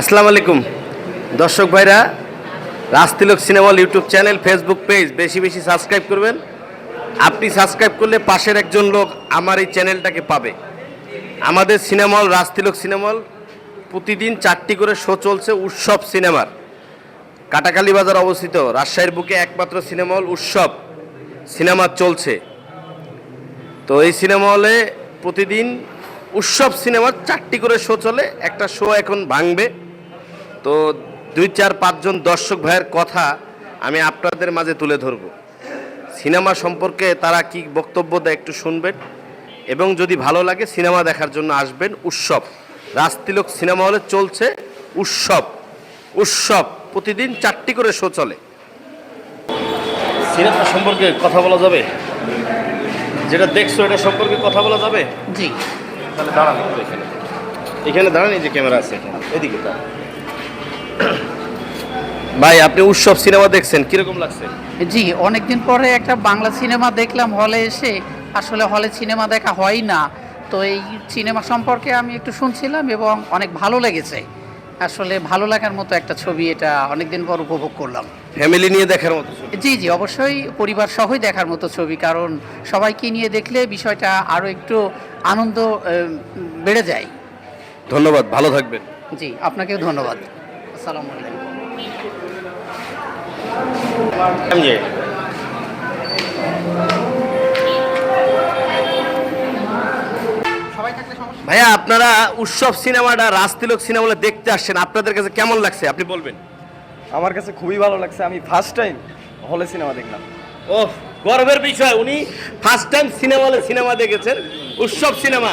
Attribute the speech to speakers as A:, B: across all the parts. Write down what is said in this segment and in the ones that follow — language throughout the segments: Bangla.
A: আসসালামু আলাইকুম। দর্শক ভাইরা Rajtilak cinema hall YouTube channel Facebook page বেশি বেশি সাবস্ক্রাইব করবেন। আপনি সাবস্ক্রাইব করলে পাশের একজন লোক আমার এই চ্যানেলটাকে পাবে। আমাদের সিনেমা হল রাজতিলক সিনেমা হল, প্রতিদিন চারটি করে শো চলছে উৎসব সিনেমার। কাটাকালী বাজার অবস্থিত, রাজশাহীর বুকে একমাত্র সিনেমা হল উৎসব, সিনেমা চলছে। তো এই সিনেমা হলে প্রতিদিন উৎসব সিনেমার চারটি করে শো চলে, একটা শো এখন ভাঙবে। তো দুই চার পাঁচজন দর্শক ভাইয়ের কথা আমি আপনাদের মাঝে তুলে ধরব। সিনেমা সম্পর্কে তারা কি বক্তব্য দেয় একটু শুনবেন এবং যদি ভালো লাগে সিনেমা দেখার জন্য আসবেন উৎসব। রাজতিলক সিনেমা হলে চলছে উৎসব। উৎসব প্রতিদিন চারটি করে শো চলে। সিনেমা সম্পর্কে কথা বলা যাবে? যেটা দেখছ এটা সম্পর্কে কথা বলা যাবে?
B: জি।
A: তাহলে দাঁড়ান এখানে। এখানে দাঁড়ান এই যে ক্যামেরা আছে। এখানে এদিকে দাঁড়ান। ভাই আপনি উৎসব সিনেমা দেখছেন কীরকম লাগছে?
B: জি অনেকদিন পরে একটা বাংলা সিনেমা দেখলাম হলে এসে আসলে হলে সিনেমা দেখা হয় না। তো এই সিনেমা সম্পর্কে আমি একটু শুনছিলাম এবং অনেক ভালো লেগেছে। আসলে ভালো লাগার মতো একটা ছবি এটা অনেকদিন পর উপভোগ করলাম।
A: ফ্যামিলি নিয়ে দেখার মতো
B: জি জি অবশ্যই পরিবার সহই দেখার মতো ছবি কারণ সবাইকে নিয়ে দেখলে বিষয়টা আরও একটু আনন্দ বেড়ে যায়।
A: ধন্যবাদ ভালো থাকবেন।
B: জি আপনাকেও ধন্যবাদ। আসসালামু আলাইকুম।
A: ভাইয়া আপনারা উৎসব সিনেমাটা রাজতিলক সিনেমাটা দেখতে আসছেন আপনাদের কাছে কেমন লাগছে? আপনি বলবেন।
C: আমার কাছে খুবই ভালো লাগছে। আমি ফার্স্ট টাইম হলে সিনেমা দেখলাম।
A: ও গর্বের বিষয় উনি ফার্স্ট টাইম সিনেমা হলে সিনেমা দেখেছেন। উৎসব সিনেমা।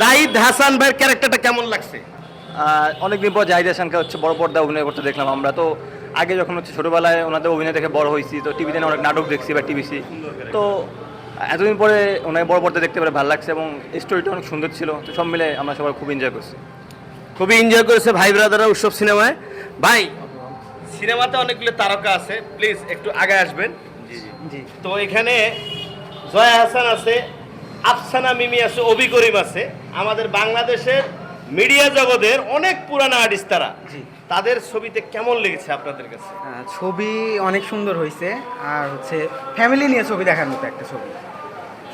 A: জাহিদ হাসান ভাইয়ের ক্যারেক্টারটা কেমন লাগছে?
C: অনেকদিন পর জাহিদ হাসানকে হচ্ছে বড় পর্দা অভিনয় করতে দেখলাম আমরা। তো আগে যখন হচ্ছে ছোটোবেলায় ওনাদের অভিনয় দেখে বড় হয়েছি তো টিভিতে অনেক নাটক দেখছি বা টিভিসি। তো এতদিন পরে ওনাকে বড় পর্দা দেখতে পেরে ভালো লাগছে এবং স্টোরিটা অনেক সুন্দর ছিল। তো সব মিলে আমরা সবাই খুব এনজয় করছি।
A: খুবই এনজয় করেছে ভাই ব্রাদাররা উৎসব সিনেমায়। ভাই সিনেমাতে অনেকগুলো তারকা আছে প্লিজ একটু আগে আসবেন।
C: জি
A: তো এখানে জয়া হাসান আছে আফসানা মিমি আছে অবি করিম আছে। আমাদের বাংলাদেশের মিডিয়া জগতের অনেক পুরানো আর্টিস্ট তারা।
D: জি।
A: তাদের ছবিতে কেমন লেগেছে আপনাদের কাছে?
D: ছবি অনেক সুন্দর হয়েছে। আর হচ্ছে ফ্যামিলি নিয়ে ছবি দেখার মতো একটা ছবি।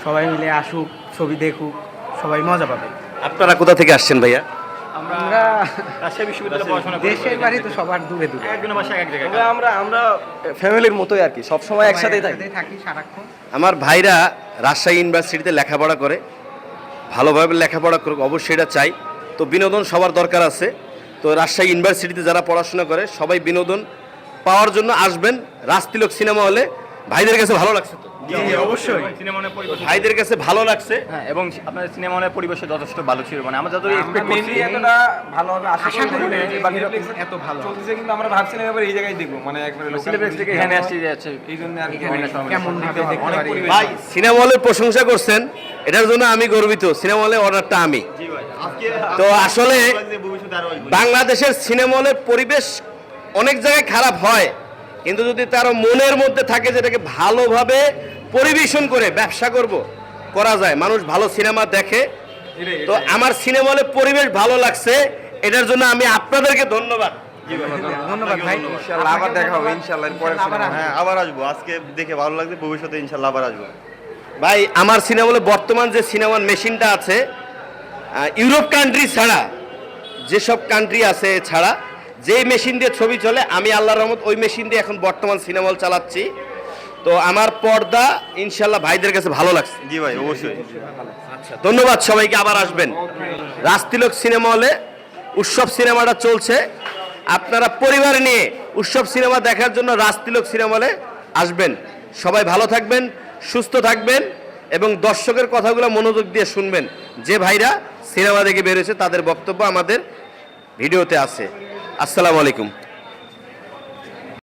D: সবাই মিলে আসুক ছবি দেখুক সবাই মজা পাবে।
A: আপনারা কোথা থেকে আসছেন ভাইয়া?
D: আমরা
C: রাজশাহী বিশ্ববিদ্যালয়ে পড়াশোনা করি।
D: দেশের বাড়ি তো সবার দূরে দূরে।
C: একজনের বাসা এক জায়গায়। আমরা আমরা ফ্যামিলির মতোই আর কি সব সময় একসাথেই থাকি।
D: থাকি সারাক্ষণ।
A: আমার ভাইরা রাজশাহী ইউনিভার্সিটিতে লেখাপড়া করে ভালোভাবে লেখাপড়া করুক অবশ্যই এটা চাই। তো বিনোদন সবার দরকার আছে। তো রাজশাহী ইউনিভার্সিটিতে যারা পড়াশোনা করে, সবাই বিনোদন পাওয়ার জন্য আসবেন। রাজতিলক সিনেমা হলে ভাইদের কাছে ভালো লাগছে তো?
D: অবশ্যই।
C: সিনেমা হলের পরিবেশ
A: ভাইদের কাছে ভালো লাগছে।
C: হ্যাঁ এবং আপনার সিনেমা হলের পরিবেশ যথেষ্ট ভালো ছিল। মানে আমরা যতই এক্সপেক্ট করছি
D: এতটা ভালোভাবে আশা
E: আশা
D: করি
E: করি
D: না
E: না
D: যে
E: যে
D: বাকিরা
E: Cineplex
D: এত ভালো।
E: চলতেছে কিন্তু আমরা ভাবছিলাম এবার এই জায়গায় দেখব। মানে একবারে local
C: থেকে এখানে আসছি যে
E: এই জন্য আর কি
D: এখানে
E: অনেক সময়
D: কেমন ভাবে দেখতে
E: অনেক
D: পারি
E: পরিবেশ।
A: ভাই সিনেমা হলের প্রশংসা করছেন। এটার জন্য আমি গর্বিত। সিনেমা হলে অর্ডারটা আমি। তো আসলে বাংলাদেশের সিনেমা হলের পরিবেশ অনেক জায়গায় খারাপ হয়। কিন্তু যদি তার মনের মধ্যে থাকে যেটাকে ভালোভাবে পরিবেশন করে ব্যবসা করব করা যায়। মানুষ ভালো সিনেমা দেখে। তো আমার সিনেমা হলে পরিবেশ ভালো লাগছে এটার জন্য আমি আপনাদেরকে ধন্যবাদ।
D: ধন্যবাদ। ভাই।
E: ইনশাআল্লাহ আবার দেখা হবে ইনশাআল্লাহ এরপরে
F: হ্যাঁ আবার আসব। আজকে দেখে ভালো লাগছে ভবিষ্যতে ইনশাল্লাহ আবার আসব।
A: ভাই আমার সিনেমা হলে বর্তমান যে সিনেমার মেশিনটা আছে ইউরোপ কান্ট্রি ছাড়া যেসব কান্ট্রি আছে ছাড়া যে মেশিন দিয়ে ছবি চলে আমি আল্লাহর রহমত ওই মেশিন দিয়ে এখন বর্তমান সিনেমা হল চালাচ্ছি। তো আমার পর্দা ইনশাল্লাহ ভাইদের কাছে ভালো লাগছে।
F: জি ভাই অবশ্যই।
A: ধন্যবাদ সবাইকে আবার আসবেন। রাজতিলক সিনেমা হলে উৎসব সিনেমাটা চলছে। আপনারা পরিবার নিয়ে উৎসব সিনেমা দেখার জন্য রাজতিলক সিনেমা হলে আসবেন। সবাই ভালো থাকবেন সুস্থ থাকবেন এবং দর্শকের কথাগুলো মনোযোগ দিয়ে শুনবেন। যে ভাইরা সিনেমা দেখে বেরোছে তাদের বক্তব্য আমাদের ভিডিওতে আছে। আসসালামু আলাইকুম।